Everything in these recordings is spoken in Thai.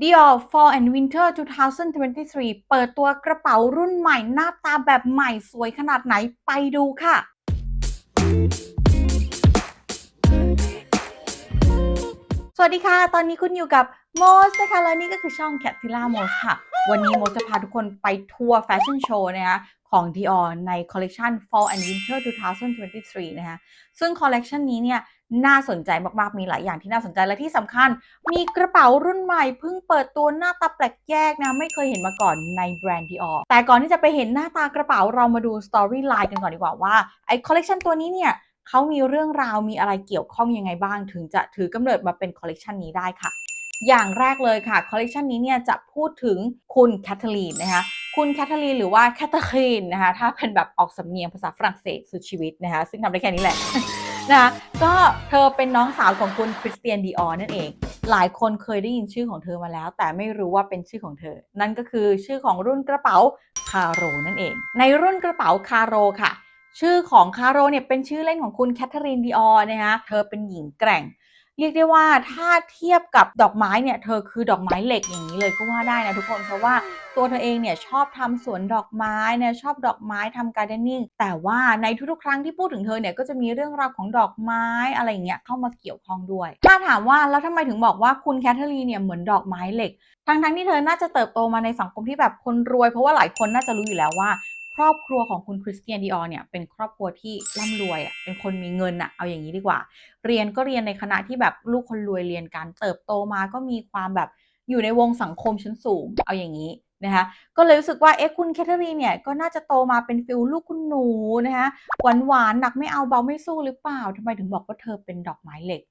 Dior Fall and Winter 2023 เปิดตัวกระเป๋ารุ่นใหม่หน้าตาแบบใหม่สวยขนาดไหนไปดูค่ะสวัสดีค่ะ ตอนนี้คุณอยู่กับ โมสนะคะและนี่ก็คือช่อง c a t i l a m o s ค่ะ วันนี้โมสจะพาทุกคนไปทัวร์แฟชั่นโชว์นะคะของ Dior ในคอลเลกชัน Fall and Winter 2023 นะคะซึ่งคอลเลกชันนี้เนี่ยน่าสนใจมากๆ มีหลายอย่างที่น่าสนใจและที่สำคัญ มีกระเป๋ารุ่นใหม่เพิ่งเปิดตัวหน้าตาแปลกแยกนะ ไม่เคยเห็นมาก่อนในแบรนด์ Dior แต่ก่อนที่จะไปเห็นหน้าตากระเป๋าเรามาดูสตอรี่ไลน์กันก่อนดีกว่าว่าไอคอลเลกชันตัวนี้เนี่ยเขามีเรื่องราวมีอะไรเกี่ยวข้องยังไงบ้าง ถึงจะถือกำเนิดมาเป็นคอลเลกชันนี้ได้ค่ะ อย่างแรกเลยค่ะคอลเลกชันนี้เนี่ยจะพูดถึงคุณแคทเธอรีนนะคะคุณแคทเธอรีนหรือว่าแคทเธอรีนนะคะถ้าเป็นแบบออกสำเนียงภาษาฝรั่งเศสสุดชีวิตนะคะซึ่งทำได้แค่นี้แหละนะคะก็เธอเป็นน้องสาวของคุณคริสเตียนดีออนั่นเอง หลายคนเคยได้ยินชื่อของเธอมาแล้ว แต่ไม่รู้ว่าเป็นชื่อของเธอ นั่นก็คือชื่อของรุ่นกระเป๋าคาโรนั่นเอง ในรุ่นกระเป๋าคาโรค่ะ ชื่อของคาโรเนี่ยเป็นชื่อเล่นของคุณแคทเธอรีนดีออนะคะเธอเป็นหญิงแกร่ง เรียกได้ว่าถ้าเทียบกับดอกไม้เนี่ยเธอคือดอกไม้เหล็กอย่างนี้เลยก็ว่าได้นะทุกคนเพราะว่าตัวเธอเองเนี่ยชอบทำสวนดอกไม้นี่ยชอบดอกไม้ทำการ์เดนนิ่งแต่ว่าในทุกๆ ครั้งที่พูดถึงเธอเนี่ยก็จะมีเรื่องราวของดอกไม้อะไรอย่างเงี้ยเข้ามาเกี่ยวข้องด้วย ถ้าถามว่าแล้วทำไมถึงบอกว่าคุณแคทเธอรีนเนี่ยเหมือนดอกไม้เหล็ก ทั้งๆที่เธอน่าจะเติบโตมาในสังคมที่แบบคนรวย เพราะว่าหลายคนน่าจะรู้อยู่แล้วว่า ครอบครัวของคุณคริสเตียนดีออเนี่ยเป็นครอบครัวที่ร่ำรวยอะเป็นคนมีเงินอะเอาอย่างนี้ดีกว่า เรียนก็เรียนในคณะที่แบบลูกคนรวยเรียนกันเติบโตมาก็มีความแบบอยู่ในวงสังคมชั้นสูงเอาอย่างนี้นะคะก็เลยรู้สึกว่าเอ๊ะคุณแคทเธอรีนเนี่ยก็น่าจะโตมาเป็นฟิลลูกคุณหนูนะคะหวานหวานหนักไม่เอาเบาไม่สู้หรือเปล่าทำไมถึงบอกว่าเธอเป็นดอกไม้เหล็ก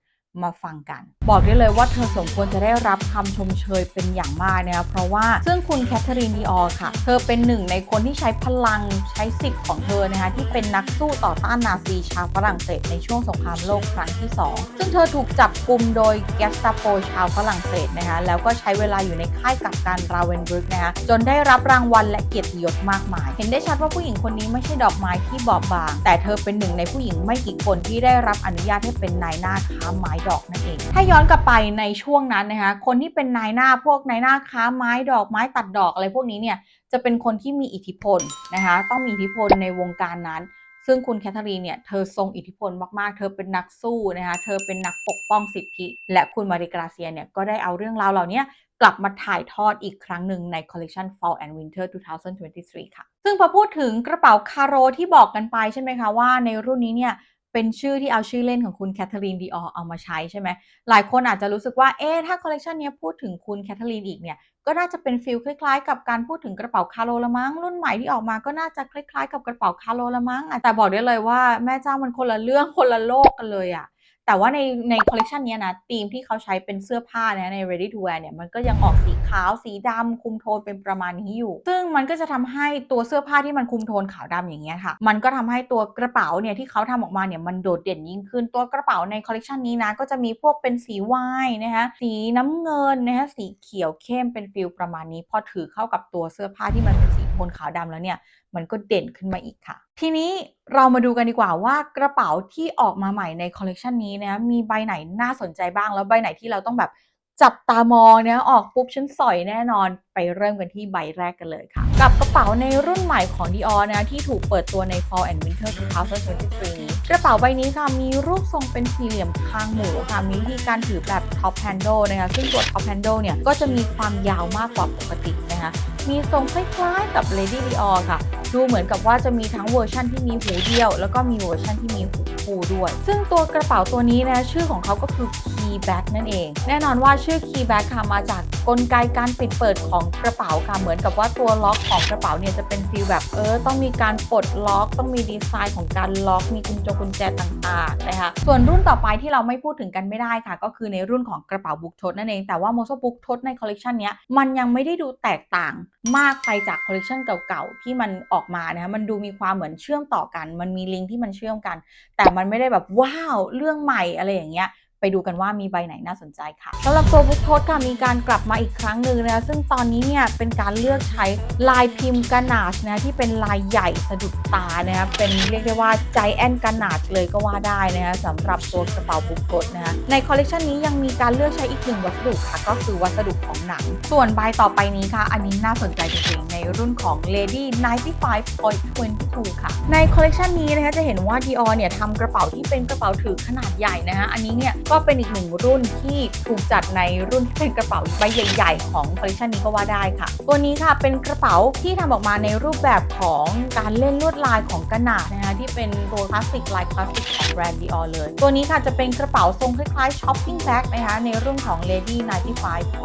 มาฟังกัน บอกได้เลยว่าเธอสมควรจะได้รับคำชมเชยเป็นอย่างมากนะคะเพราะว่าซึ่งคุณแคทเธอรีนดีออค่ะ เธอเป็นหนึ่งในคนที่ใช้พลังใช้สิทธิ์ของเธอนะคะที่เป็นนักสู้ต่อต้านนาซีชาวฝรั่งเศสในช่วงสงครามโลกครั้งที่ 2 ซึ่งเธอถูกจับกลุ่มโดยแกสตาโปชาวฝรั่งเศสนะคะแล้วก็ใช้เวลาอยู่ในค่ายกักกันราเวนบรึกนะคะจนได้รับรางวัลและเกียรติยศมากมาย เห็นได้ชัดว่าผู้หญิงคนนี้ไม่ใช่ดอกไม้ที่บอบบาง แต่เธอเป็นหนึ่งในผู้หญิงไม่กี่คนที่ได้รับอนุญาตให้เป็นนายหน้าค้าไม้ดอกนั่นเอง ถ้าย้อนกลับไปในช่วงนั้นนะคะ คนที่เป็นนายหน้าพวกนายหน้าค้าไม้ดอกไม้ตัดดอกอะไรพวกนี้เนี่ยจะเป็นคนที่มีอิทธิพลนะคะ ต้องมีอิทธิพลในวงการนั้น ซึ่งคุณแคทเธอรีนเนี่ยเธอทรงอิทธิพลมากๆ เธอเป็นนักสู้นะคะ เธอเป็นนักปกป้องสิทธิ และคุณมาริกราเซียเนี่ยก็ได้เอาเรื่องราวเหล่านี้กลับมาถ่ายทอดอีกครั้งหนึ่งในคอลเลกชัน Fall and Winter 2023 ค่ะ ซึ่งพอพูดถึงกระเป๋าคาโรที่บอกกันไปใช่ไหมคะว่าในรุ่นนี้เนี่ย เป็นชื่อที่เอาชื่อเล่นของคุณแคทเธอรีนดีออเอามาใช้ใช่ไหมหลายคนอาจจะรู้สึกว่า เอ๊ะ ถ้าคอลเลกชันนี้พูดถึงคุณแคทเธอรีนอีกเนี่ย ก็น่าจะเป็นฟิลคล้ายๆ กับการพูดถึงกระเป๋าคาโลละมั้ง รุ่นใหม่ที่ออกมาก็น่าจะคล้ายๆ กับกระเป๋าคาโลละมั้ง แต่บอกได้เลยว่าแม่เจ้ามันคนละเรื่องคนละโลกกันเลยอะ แต่ว่าในในคอลเลกชันนี้นะธีมที่เขาใช้เป็นเสื้อผ้านี่ยใน ready to wear เนี่ยมันก็ยังออกสีขาวสีดำคุมโทนเป็นประมาณนี้อยู่ ซึ่งมันก็จะทำให้ตัวเสื้อผ้าที่มันคุมโทนขาวดำอย่างเงี้ยค่ะ มันก็ทำให้ตัวกระเป๋าเนี่ยที่เขาทำออกมาเนี่ยมันโดดเด่นยิ่งขึ้นตัวกระเป๋าในคอลเลกชันนี้นะก็จะมีพวกเป็นสีวายนะคะสีน้ำเงินนะคะสีเขียวเข้มเป็นฟิลประมาณนี้ พอถือเข้ากับตัวเสื้อผ้าที่มันเป็นสี โทนขาวดำแล้วเนี่ย มันก็เด่นขึ้นมาอีกค่ะ ทีนี้เรามาดูกันดีกว่าว่ากระเป๋าที่ออกมาใหม่ในคอลเลกชันนี้นะมีใบไหนน่าสนใจบ้างแล้วใบไหนที่เราต้องแบบจับตามองเนี่ยออกปุ๊บฉันสอยแน่นอนไปเริ่มกันที่ใบแรกกันเลยค่ะ กับกระเป๋าในรุ่นใหม่ของ Dior นะที่ถูกเปิดตัวใน Fall and Winter 2023นี้กระเป๋าใบนี้ค่ะมีรูปทรงเป็นสี่เหลี่ยมคางหมูค่ะมีวิธีการถือแบบ top handle นะคะซึ่งตัว top handle เนี่ยก็จะมีความยาวมากกว่าปกตินะคะ มีทรงคล้ายๆกับ Lady Dior ค่ะ ดูเหมือนกับว่าจะมีทั้งเวอร์ชันที่มีหูเดียว แล้วก็มีเวอร์ชันที่มีหูคู่ด้วย ซึ่งตัวกระเป๋าตัวนี้นะชื่อของเขาก็คือ Key Bag นั่นเอง แน่นอนว่าชื่อ Key Bag ค่ะมาจากกลไกการปิดเปิดของกระเป๋าค่ะเหมือนกับว่าตัวล็อกของกระเป๋าเนี่ยจะเป็นฟีลแบบเออต้องมีการปลดล็อก ต้องมีดีไซน์ของการล็อก มีกุญจงกุญแจต่างๆนะคะส่วนรุ่นต่อไปที่เราไม่พูดถึงกันไม่ได้ค่ะ ก็คือในรุ่นของกระเป๋าบุ๊กทดนั่นเองแต่ว่าโมโซบุ๊กทดในคอลเลกชันนี้มันยังไม่ได้ดูแตกต่างมากไปจากคอลเลกชันเก่าๆที่มันออกมานะคะมันดูมีความเหมือนเชื่อมต่อกัน มันมีลิงก์ที่มันเชื่อมกัน แต่มันไม่ได้แบบว้าวเรื่องใหม่อะไรอย่างเงี้ย ไปดูกันว่ามีใบไหนน่าสนใจค่ะสำหรับตัวบุ๊กโทสค่ะมีการกลับมาอีกครั้งหนึ่งนะซึ่งตอนนี้เนี่ยเป็นการเลือกใช้ลายพิมพ์กานาชนะที่เป็นลายใหญ่สะดุดตานะคะเป็นเรียกได้ว่าใจแอนกานาชเลยก็ว่าได้นะคะสำหรับตัวกระเป๋าบุ๊กโทสนะคะในคอลเลกชันนี้ยังมีการเลือกใช้อีกหนึ่งวัสดุค่ะก็คือวัสดุของหนัง ส่วนใบต่อไปนี้ค่ะ อันนี้น่าสนใจจริงๆในรุ่นของ Lady 95.22 ค่ะ ในคอลเลกชันนี้นะคะจะเห็นว่า Dior เนี่ยทำกระเป๋าที่เป็นกระเป๋าถือขนาดใหญ่นะคะอันนี้เนี่ยก็เป็นอีกหนึ่งรุ่นที่ถูกจัดในรุ่นที่เป็นกระเป๋าใบใหญ่ๆ ของคอลเลกชันนี้ก็ว่าได้ค่ะ ตัวนี้ค่ะเป็นกระเป๋าที่ทำออกมาในรูปแบบของการเล่นลวดลายของกระหนาดนะคะที่เป็นตัวคลาสสิกลายคลาสสิกของแบรนด์ Dior เลย ตัวนี้ค่ะจะเป็นกระเป๋าทรงคล้ายๆ shopping bag นะคะในรุ่นของ Lady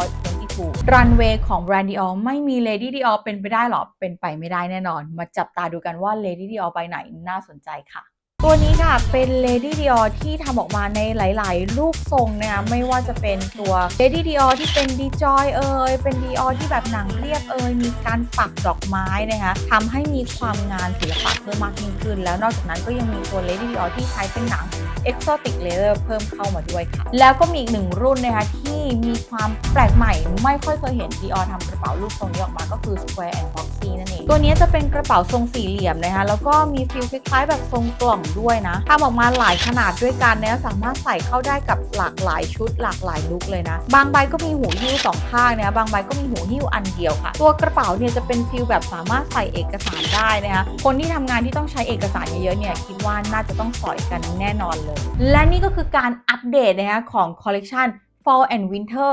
95.22รันเวย์ของแบรนด์ Dior ไม่มี Lady Dior เป็นไปได้หรอเป็นไปไม่ได้แน่นอน มาจับตาดูกันว่า Lady Dior ไปไหนน่าสนใจค่ะ ตัวนี้ค่ะเป็น Lady Dior ที่ทำออกมาในหลาย ๆ รูปทรงนะคะไม่ว่าจะเป็นตัว Lady Dior ที่เป็น d j o y เอยเป็น Dior ที่แบบหนังเรียบเอยมีการปักดอกไม้นะคะทำให้มีความงานศิลปะเพิ่มมากยิ่งขึ้น แล้วนอกจากนั้นก็ยังมีตัว Lady Dior ที่ใช้เป็นหนัง Exotic Leather เพิ่มเข้ามาด้วยค่ะ แล้วก็มีอีกหนึ่งรุ่นนะคะที่มีความแปลกใหม่ ไม่ค่อยเคยเห็น Dior ทำกระเป๋ารูปทรงนี้ออกมาก็คือ Square and Boxy นั่นเอง ตัวนี้จะเป็นกระเป๋าทรงสี่เหลี่ยมนะคะ แล้วก็มีฟิลคล้ายๆแบบทรงกล่องด้วยนะทำออกมาหลายขนาดด้วยกันนะสามารถใส่เข้าได้กับหลากหลายชุดหลากหลายลุคเลยนะ บางใบก็มีหูหิ้วสองข้างนะบางใบก็มีหูหิ้วอันเดียวค่ะ ตัวกระเป๋าเนี่ยจะเป็นฟิลแบบสามารถใส่เอกสารได้นะคะคนที่ทำงานที่ต้องใช้เอกสารเยอะๆเนี่ยคิดว่าน่าจะต้องสอยกันแน่นอนเลยและนี่ก็คือการอัปเดตนะคะของคอลเลกชัน Fall and Winter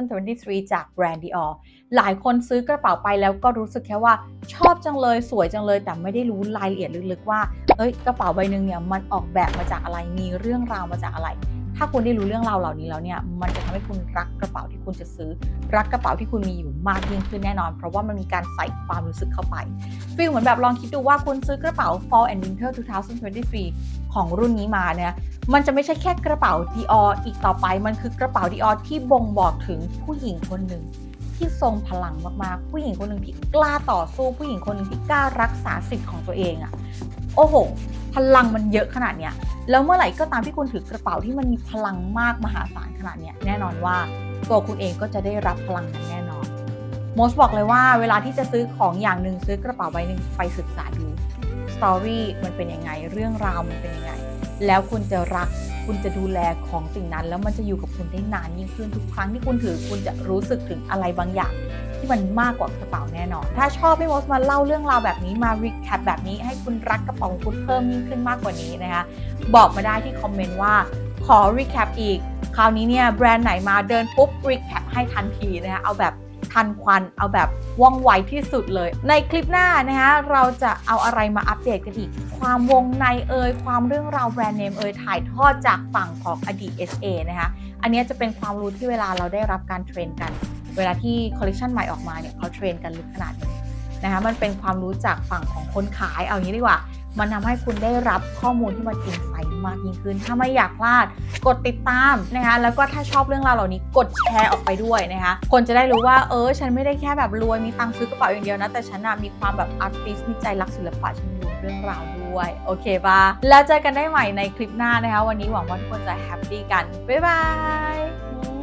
2023 จากแบรนด์ Dior หลายคนซื้อกระเป๋าไปแล้วก็รู้สึกแค่ว่าชอบจังเลยสวยจังเลย แต่ไม่ได้รู้รายละเอียดลึกๆว่า เอ้ยกระเป๋าใบหนึ่งเนี่ยมันออกแบบมาจากอะไรมีเรื่องราวมาจากอะไร ถ้าคุณได้รู้เรื่องราวเหล่านี้แล้วเนี่ย มันจะทำให้คุณรักกระเป๋าที่คุณจะซื้อ รักกระเป๋าที่คุณมีอยู่มากยิ่งขึ้นแน่นอน เพราะว่ามันมีการใส่ความรู้สึกเข้าไปฟีลเหมือนแบบลองคิดดูว่าคุณซื้อกระเป๋า Fall and Winter 2023 ของรุ่นนี้มาเนี่ยมันจะไม่ใช่แค่กระเป๋า Dior อีกต่อไป มันคือกระเป๋า Dior ที่บ่งบอกถึงผู้หญิงคนหนึ่งที่ทรงพลังมากๆ ผู้หญิงคนหนึ่งที่กล้าต่อสู้ ผู้หญิงคนหนึ่งที่กล้ารักษาสิทธิ์ของตัวเองอะโอ้โห พลังมันเยอะขนาดเนี้ยแล้วเมื่อไหร่ก็ตามที่คุณถือกระเป๋าที่มันมีพลังมากมหาศาลขนาดเนี้ยแน่นอนว่าตัวคุณเองก็จะได้รับพลังนั้นแน่นอน โมสบอกเลยว่าเวลาที่จะซื้อของอย่างหนึ่งซื้อกระเป๋าใบหนึ่งไปศึกษาดูสตอรี่มันเป็นยังไงเรื่องราวมันเป็นยังไง แล้วคุณจะรักคุณจะดูแลของสิ่งนั้น แล้วมันจะอยู่กับคุณได้นานยิ่งขึ้นทุกครั้งที่คุณถือคุณจะรู้สึกถึงอะไรบางอย่าง ที่มันมากกว่ากระเป๋าแน่นอน ถ้าชอบให้โมสมาเล่าเรื่องราวแบบนี้มารีแคปแบบนี้ให้คุณรักกระเป๋าของคุณเพิ่มยิ่งขึ้นมากกว่านี้นะคะบอกมาได้ที่คอมเมนต์ว่าขอรีแคปอีกคราวนี้เนี่ยแบรนด์ไหนมาเดินปุ๊บรีแคปให้ทันทีนะคะเอาแบบ ทันควันเอาแบบว่องไวที่สุดเลย ในคลิปหน้านะคะเราจะเอาอะไรมาอัปเดตกันอีก ความวงในเอ่ยความเรื่องราวแบรนด์เนมเอ่ยถ่ายทอดจากฝั่งของอดีต SA นะคะอันนี้จะเป็นความรู้ที่เวลาเราได้รับการเทรนกัน เวลาที่คอลเลคชันใหม่ออกมาเนี่ยเขาเทรนกันลึกขนาดนี้นะคะมันเป็นความรู้จากฝั่งของคนขายเอางี้ดีกว่า มันทำให้คุณได้รับข้อมูลที่มันอินไซต์มากยิ่งขึ้น ถ้าไม่อยากพลาด กดติดตามนะคะ แล้วก็ถ้าชอบเรื่องราวเหล่านี้กดแชร์ออกไปด้วยนะคะ คนจะได้รู้ว่าเออ ฉันไม่ได้แค่แบบรวยมีตังค์ซื้อกระเป๋าอย่างเดียวนะ แต่ฉันน่ะมีความแบบอาร์ติสมีใจรักศิลปะฉันรู้เรื่องราวด้วย โอเคปะแล้วเจอกันได้ใหม่ในคลิปหน้านะคะ วันนี้หวังว่าทุกคนจะแฮปปี้กัน บ๊ายบาย